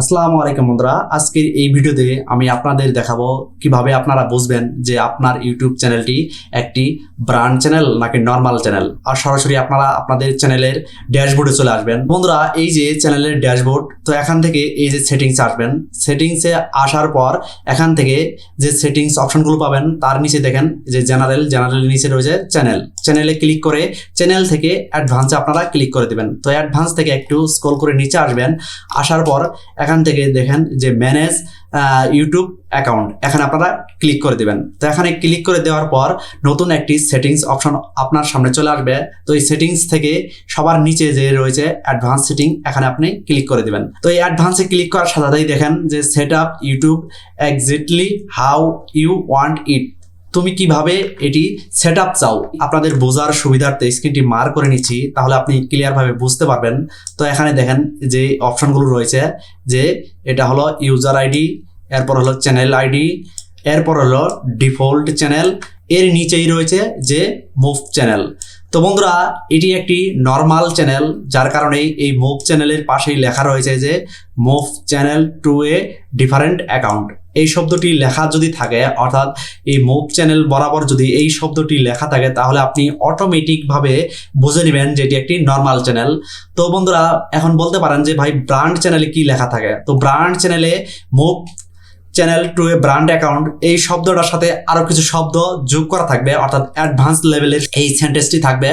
আসসালামু আলাইকুম বন্ধুরা। আজকের এই ভিডিওতে আমি আপনাদের দেখাবো কীভাবে আপনারা বুঝবেন যে আপনার ইউটিউব চ্যানেলটি একটি ব্র্যান্ড চ্যানেল নাকি নর্মাল চ্যানেল। আর সরাসরি আপনারা আপনাদের চ্যানেলের ড্যাশবোর্ডে চলে আসবেন। বন্ধুরা, এই যে চ্যানেলের ড্যাশবোর্ড, তো এখান থেকে এই যে সেটিংস আসবেন। সেটিংসে আসার পর এখান থেকে যে সেটিংস অপশনগুলো পাবেন, তার নিচে দেখেন যে জেনারেল জেনারেল নিচে রয়েছে চ্যানেল। চ্যানেলে ক্লিক করে চ্যানেল থেকে অ্যাডভান্সে আপনারা ক্লিক করে দেবেন। তো অ্যাডভান্স থেকে একটু স্ক্রল করে নিচে আসবেন। আসার পর এখান থেকে দেখেন যে ম্যানেজ ইউটিউব অ্যাকাউন্ট এখানে আপনারা ক্লিক করে দেবেন। তো এখানে ক্লিক করে দেওয়ার পর নতুন একটি সেটিংস অপশন আপনার সামনে চলে আসবে। তো এই সেটিংস থেকে সবার নিচে যে রয়েছে অ্যাডভান্স সেটিং এখানে আপনি ক্লিক করে দেবেন। তো এই অ্যাডভান্সে ক্লিক করার সাথে সাথেই দেখেন যে set up YouTube exactly how you want it তুমি কীভাবে এটি সেট আপ চাও? আপনাদের বোঝার সুবিধার্থে স্ক্রিনটি মার করে নিচ্ছি, তাহলে আপনি ক্লিয়ারভাবে বুঝতে পারবেন। তো এখানে দেখেন যে অপশনগুলো রয়েছে, যে এটা হলো ইউজার আইডি এরপর হলো চ্যানেল আইডি এরপর হলো ডিফল্ট চ্যানেল এর নিচেই রয়েছে যে মুভ চ্যানেল তো বন্ধুরা, এটি একটি নর্মাল চ্যানেল যার কারণে এই মুভ চ্যানেলের পাশেই লেখা রয়েছে যে move channel to a different account এই শব্দটি লেখা যদি থাকে, অর্থাৎ এই মুভ চ্যানেল বরাবর যদি এই শব্দটি লেখা থাকে, তাহলে আপনি অটোমেটিকভাবে বুঝে নেবেন যে এটি একটি নর্মাল চ্যানেল তো বন্ধুরা, এখন বলতে পারেন যে, ভাই ব্র্যান্ড চ্যানেলে কি লেখা থাকে? তো ব্র্যান্ড চ্যানেলে move channel to a brand account এই শব্দটার সাথে আরও কিছু শব্দ যোগ করা থাকবে, অর্থাৎ অ্যাডভান্স লেভেলের এই সেন্টেন্সটি থাকবে।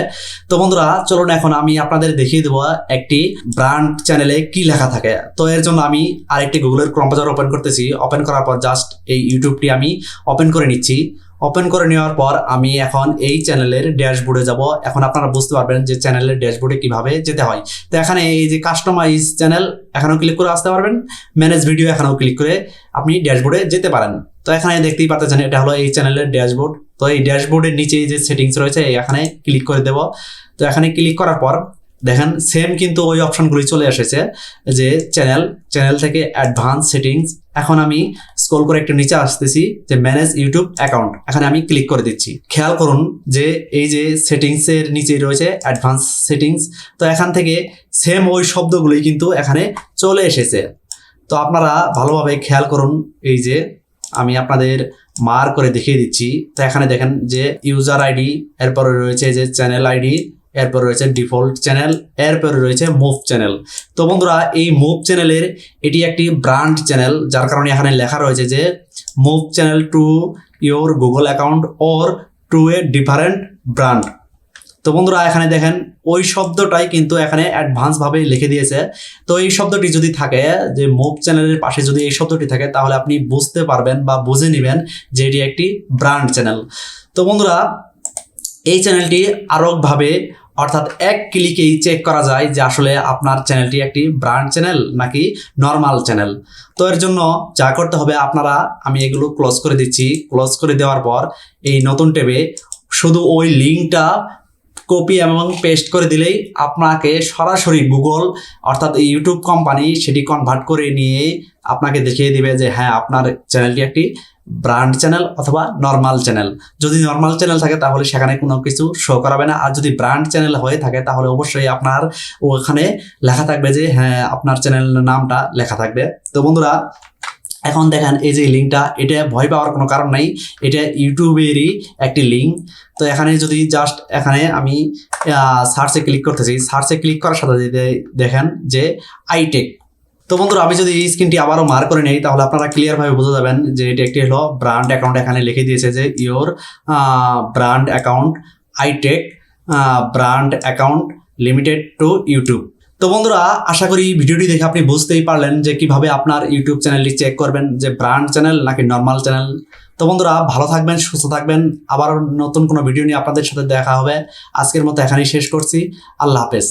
তো বন্ধুরা, চলুন এখন আমি আপনাদের দেখিয়ে দেবো একটি ব্র্যান্ড চ্যানেলে কি লেখা থাকে। তো এর জন্য আমি আরেকটি গুগলের ক্রম ওপেন করতেছি। ওপেন করার পর জাস্ট এই ইউটিউবটি আমি ওপেন করে নিচ্ছি। ওপেন করে নেওয়ার পর আমি এখন এই চ্যানেলের ড্যাশবোর্ডে যাব। এখন আপনারা বুঝতে পারবেন যে চ্যানেলের ড্যাশবোর্ডে কীভাবে যেতে হয়। তো এখানে এই যে কাস্টমাইজ চ্যানেল এখানেও ক্লিক করে আসতে পারবেন। ম্যানেজ ভিডিও এখানেও ক্লিক করে আপনি ড্যাশবোর্ডে যেতে পারেন। তো এখানে দেখতেই পাচ্ছেন এটা হলো এই চ্যানেলের ড্যাশবোর্ড তো এই ড্যাশবোর্ডের নিচে যে সেটিংস রয়েছে এখানে ক্লিক করে দেব। তো এখানে ক্লিক করার পর দেখেন সেম কিন্তু ওই অপশনগুলি চলে এসেছে। যে চ্যানেল চ্যানেল থেকে অ্যাডভান্স সেটিংস এখন আমি স্ক্রল করে একটু নিচে আসতেছি যে ম্যানেজ ইউটিউব অ্যাকাউন্ট এখানে আমি ক্লিক করে দিচ্ছি। খেয়াল করুন যে এই যে সেটিংসের নিচে রয়েছে অ্যাডভান্স সেটিংস তো এখান থেকে সেম ওই শব্দগুলি কিন্তু এখানে চলে এসেছে। তো আপনারা ভালোভাবে খেয়াল করুন এই যে আমি আপনাদের মার করে দেখিয়ে দিচ্ছি। তো এখানে দেখেন যে ইউজার আইডি এরপরে রয়েছে যে চ্যানেল আইডি এরপর রয়েছে ডিফল্ট চ্যানেল, এরপরে রয়েছে মুভ চ্যানেল। তো বন্ধুরা, এই মুভ চ্যানেলের এটি একটি ব্র্যান্ড চ্যানেল, যার কারণে এখানে লেখা রয়েছে যে move channel to your Google account or to a different brand. তো বন্ধুরা, এখানে দেখেন, ওই শব্দটাই কিন্তু এখানে অ্যাডভান্স ভাবে লিখে দিয়েছে। তো এই শব্দটি যদি থাকে, যে মুভ চ্যানেলের পাশে যদি এই শব্দটি থাকে, তাহলে আপনি বুঝতে পারবেন বা বুঝে নেবেন যে এটি একটি ব্র্যান্ড চ্যানেল। তো বন্ধুরা, এই চ্যানেলটি আরোভাবে অর্থাৎ এক ক্লিকেই চেক করা যায় যে আসলে আপনার চ্যানেলটি একটি ব্র্যান্ড চ্যানেল নাকি নর্মাল চ্যানেল তো এর জন্য যা করতে হবে আপনারা, আমি এগুলো ক্লোজ করে দিচ্ছি। ক্লোজ করে দেওয়ার পর এই নতুন ট্যাবে শুধু ওই লিঙ্কটা কপি এবং পেস্ট করে দিলেই আপনাকে সরাসরি গুগল অর্থাৎ ইউটিউব কোম্পানি সেটি কনভার্ট করে নিয়ে আপনাকে দেখিয়ে দিবে যে হ্যাঁ আপনার চ্যানেলটি একটি ব্র্যান্ড চ্যানেল অথবা নর্মাল চ্যানেল যদি নর্মাল চ্যানেল থাকে তাহলে সেখানে কোনো কিছু শো করাবে না। আর যদি ব্র্যান্ড চ্যানেল হয়ে থাকে তাহলে অবশ্যই আপনার ওখানে লেখা থাকবে যে হ্যাঁ আপনার চ্যানেলের নামটা লেখা থাকবে। তো বন্ধুরা এখন দেখেন এই যে লিঙ্কটা এটা ভয় পাওয়ার কোনো কারণ নাই। এটা ইউটিউবেরই একটি লিঙ্ক তো এখানে যদি জাস্ট এখানে আমি সার্চে ক্লিক করতেছি সার্চে ক্লিক করার সাথে দেখেন যে আইটেক তো বন্ধুরা, আমি যদি এই স্ক্রিনটি আবারও মার করে নেই, তাহলে আপনারা ক্লিয়ারভাবে বুঝে যাবেন যে এটি একটি হলো ব্র্যান্ড অ্যাকাউন্ট এখানে লিখে দিয়েছে যে your brand account iTech brand account limited to YouTube তো বন্ধুরা, আশা করি ভিডিওটি দেখে আপনি বুঝতেই পারলেন যে কীভাবে আপনার ইউটিউব চ্যানেলটি চেক করবেন, যে ব্র্যান্ড চ্যানেল নাকি নর্মাল চ্যানেল তো বন্ধুরা, ভালো থাকবেন, সুস্থ থাকবেন। আবার নতুন কোনো ভিডিও নিয়ে আপনাদের সাথে দেখা হবে। আজকের মতো এখানেই শেষ করছি। আল্লাহ হাফেজ।